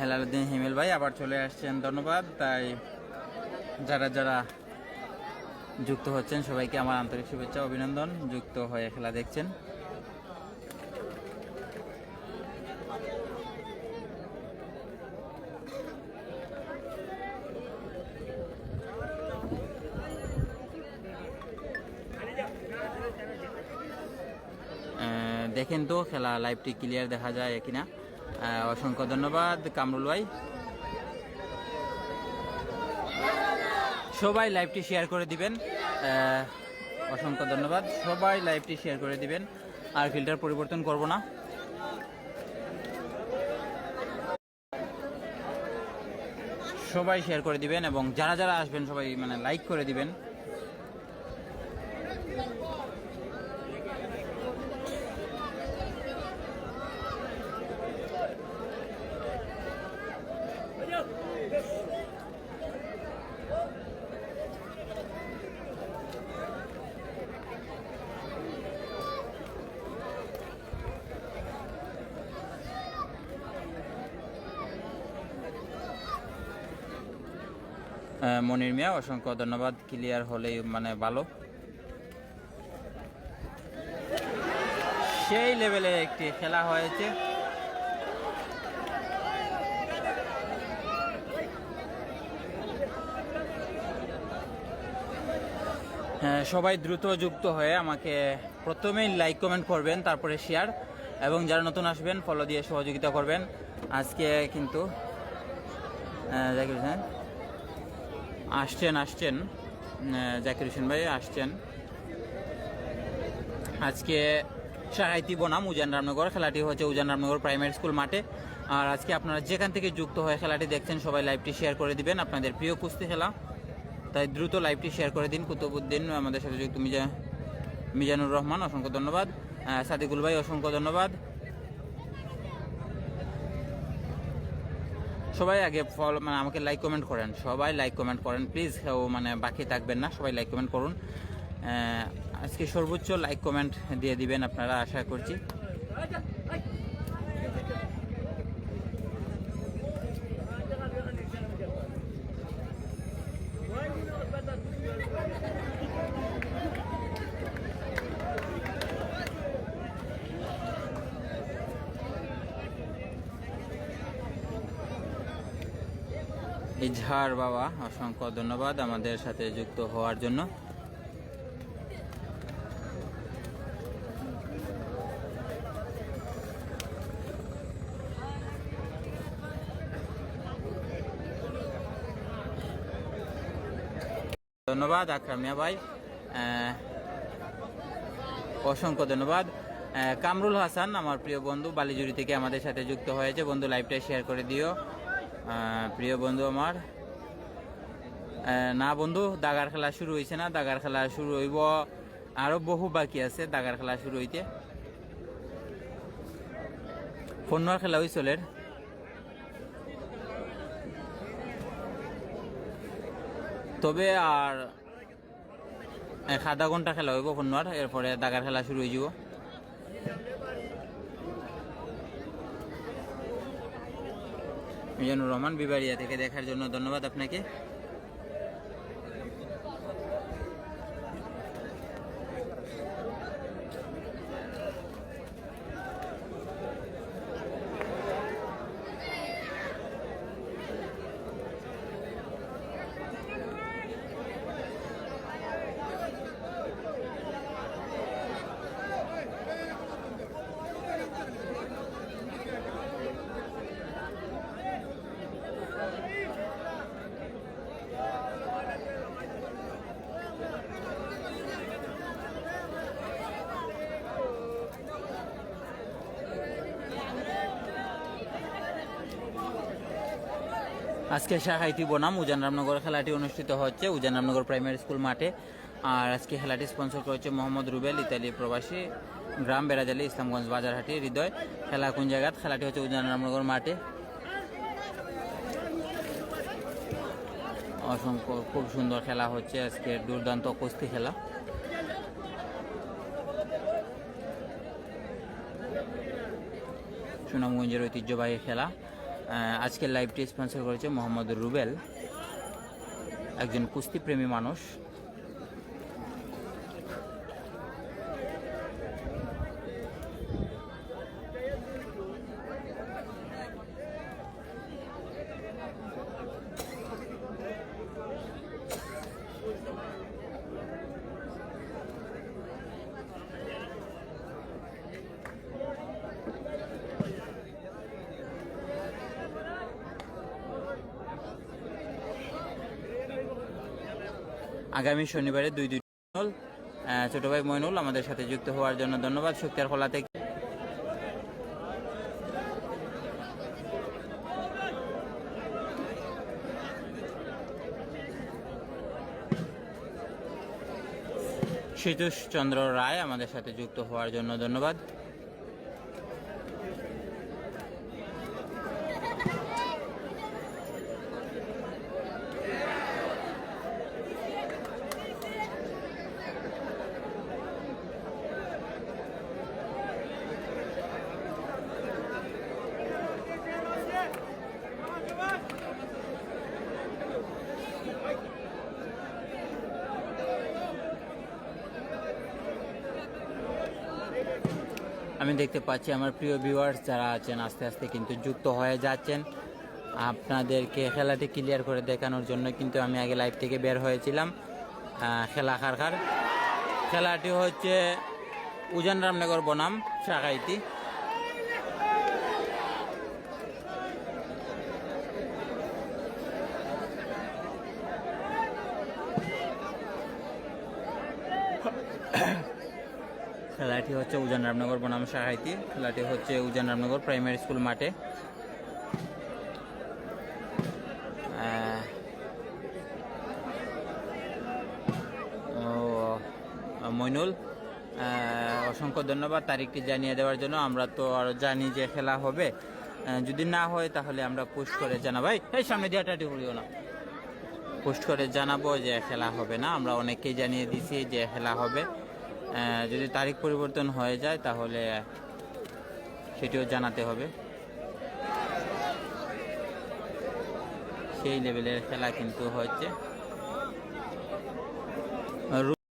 হেলালুদ্দিন হিমেল ভাই আবার চলে আসছেন, ধন্যবাদ। তাই যারা যারা যুক্ত হচ্ছেন, সবাইকে আমার আন্তরিক শুভেচ্ছা, অভিনন্দন। যুক্ত হয়ে খেলা দেখছেন। দেখেন তো, খেলা লাইভটি ক্লিয়ার দেখা যায় কিনা? অসংখ্য ধন্যবাদ, কামরুল ভাই। সবাই লাইভটি শেয়ার করে দিবেন। অসংখ্য ধন্যবাদ। সবাই লাইভটি শেয়ার করে দিবেন। আর ফিল্টার পরিবর্তন করব না। সবাই শেয়ার করে দিবেন এবং যারা যারা আসবেন, সবাই মানে লাইক করে দিবেন। মনির মিয়া অসংখ্য ধন্যবাদ। ক্লিয়ার হলেই মানে ভালো। সেই লেভেলে একটি খেলা হয়েছে। হ্যাঁ, সবাই দ্রুত যুক্ত হয়ে আমাকে প্রথমেই লাইক কমেন্ট করবেন তারপরে শেয়ার এবং যারা নতুন আসবেন ফলো দিয়ে সহযোগিতা করবেন। আজকে কিন্তু হোসেন আসছেন আসছেন জাকির হোসেন ভাই আসছেন। আজকে সাহাইতি বনাম উজান রামনগর, খেলাটি হচ্ছে উজান রামনগর প্রাইমারি স্কুল মাঠে। আর আজকে আপনারা যেখান থেকে যুক্ত হয়ে খেলাটি দেখছেন, সবাই লাইভটি শেয়ার করে দিবেন। আপনাদের প্রিয় কুস্তি খেলা। তাই দ্রুত লাইভটি শেয়ার করে দিন। কুতুবুদ্দিন আমাদের সাথে যুক্ত মিজা মিজানুর রহমান, অসংখ্য ধন্যবাদ। সাদিকুল ভাই, অসংখ্য ধন্যবাদ। সবাই আগে ফলো মানে আমাকে লাইক কমেন্ট করেন। সবাই লাইক কমেন্ট করেন প্লিজ ও মানে বাকি থাকবেন না, সবাই লাইক কমেন্ট করুন। আজকে সর্বোচ্চ লাইক কমেন্ট দিয়ে দিবেন আপনারা, আশা করছি। ইজহার বাবা, অসংখ্য ধন্যবাদ আমাদের সাথে যুক্ত হওয়ার জন্য। ধন্যবাদ আকরামিয়া ভাই। অসংখ্য ধন্যবাদ। কামরুল হাসান, আমার প্রিয় বন্ধু বালিজুরি থেকে আমাদের সাথে যুক্ত হয়েছে। বন্ধু লাইভটা শেয়ার করে দিও। প্রিয় বন্ধু আমার না বন্ধু, দাগার খেলা শুরু হয়েছে না, দাগার খেলা শুরু হইব, আরও বহু বাকি আছে, দাগার খেলা শুরু হইতে। ফোনার খেলা হইচলের তবে আর এক আধা ঘণ্টা খেলা হইব ফোনার এরপরে দাগার খেলা শুরু হয়ে যাব মিজানুর রহমান বিবাড়িয়া থেকে দেখার জন্য ধন্যবাদ আপনাকে। আজকে শাহাইতি বনাম, উজান রামনগর খেলাটি অনুষ্ঠিত হচ্ছে, উজান রামনগর প্রাইমারি স্কুল মাঠে। আর আজকে খেলাটি স্পন্সর করেছে মোহাম্মদ রুবেল ইতালি প্রবাসী গ্রাম বেড়াজালি, ইসলামগঞ্জ বাজারহাটি, হৃদয়। খেলা কোন জায়গাত খেলাটি হচ্ছে উজান রামনগর মাঠে। অসংখ্য, খুব সুন্দর খেলা হচ্ছে আজকে, দুর্দান্ত কুস্তি খেলা। সুনামগঞ্জের ঐতিহ্যবাহী খেলা। আজকের লাইভটি স্পন্সর করেছে মোহাম্মদ রুবেল একজন কুস্তিপ্রেমী মানুষ। আগামী শনিবারে দুই দুই আহ, ছোট ভাই মইনুল আমাদের সাথে যুক্ত হওয়ার জন্য ধন্যবাদ। শক্তির খোলা থেকে সীতুষ চন্দ্র রায় আমাদের সাথে যুক্ত হওয়ার জন্য ধন্যবাদ। আমি দেখতে পাচ্ছি আমার প্রিয় ভিউয়ার্স যারা আছেন, আস্তে আস্তে কিন্তু যুক্ত হয়ে যাচ্ছেন। আপনাদেরকে খেলাটি ক্লিয়ার করে দেখানোর জন্য কিন্তু আমি আগে লাইভ থেকে বের হয়েছিলাম। খেলা খারখার। খেলাটি হচ্ছে উজান রামনগর বনাম শাখাইতি খেলাটি হচ্ছে উজান রামনগর বনাম সাহাইতি। খেলাটি হচ্ছে উজান রামনগর প্রাইমারি স্কুল মাঠে। মইনুল অসংখ্য ধন্যবাদ তারিখটি জানিয়ে দেওয়ার জন্য। আমরা তো আর জানি যে খেলা হবে। যদি না হয় তাহলে আমরা পোস্ট করে জানাবাই এই সামনে দিয়ে টাটি করিও না। পোস্ট করে জানাব যে খেলা হবে না। আমরা অনেককেই জানিয়ে দিছি যে খেলা হবে। যদি তারিখ পরিবর্তন হয়ে যায় তাহলে সেটিও জানাতে হবে। সেই লেভেলের খেলা কিন্তু হচ্ছে।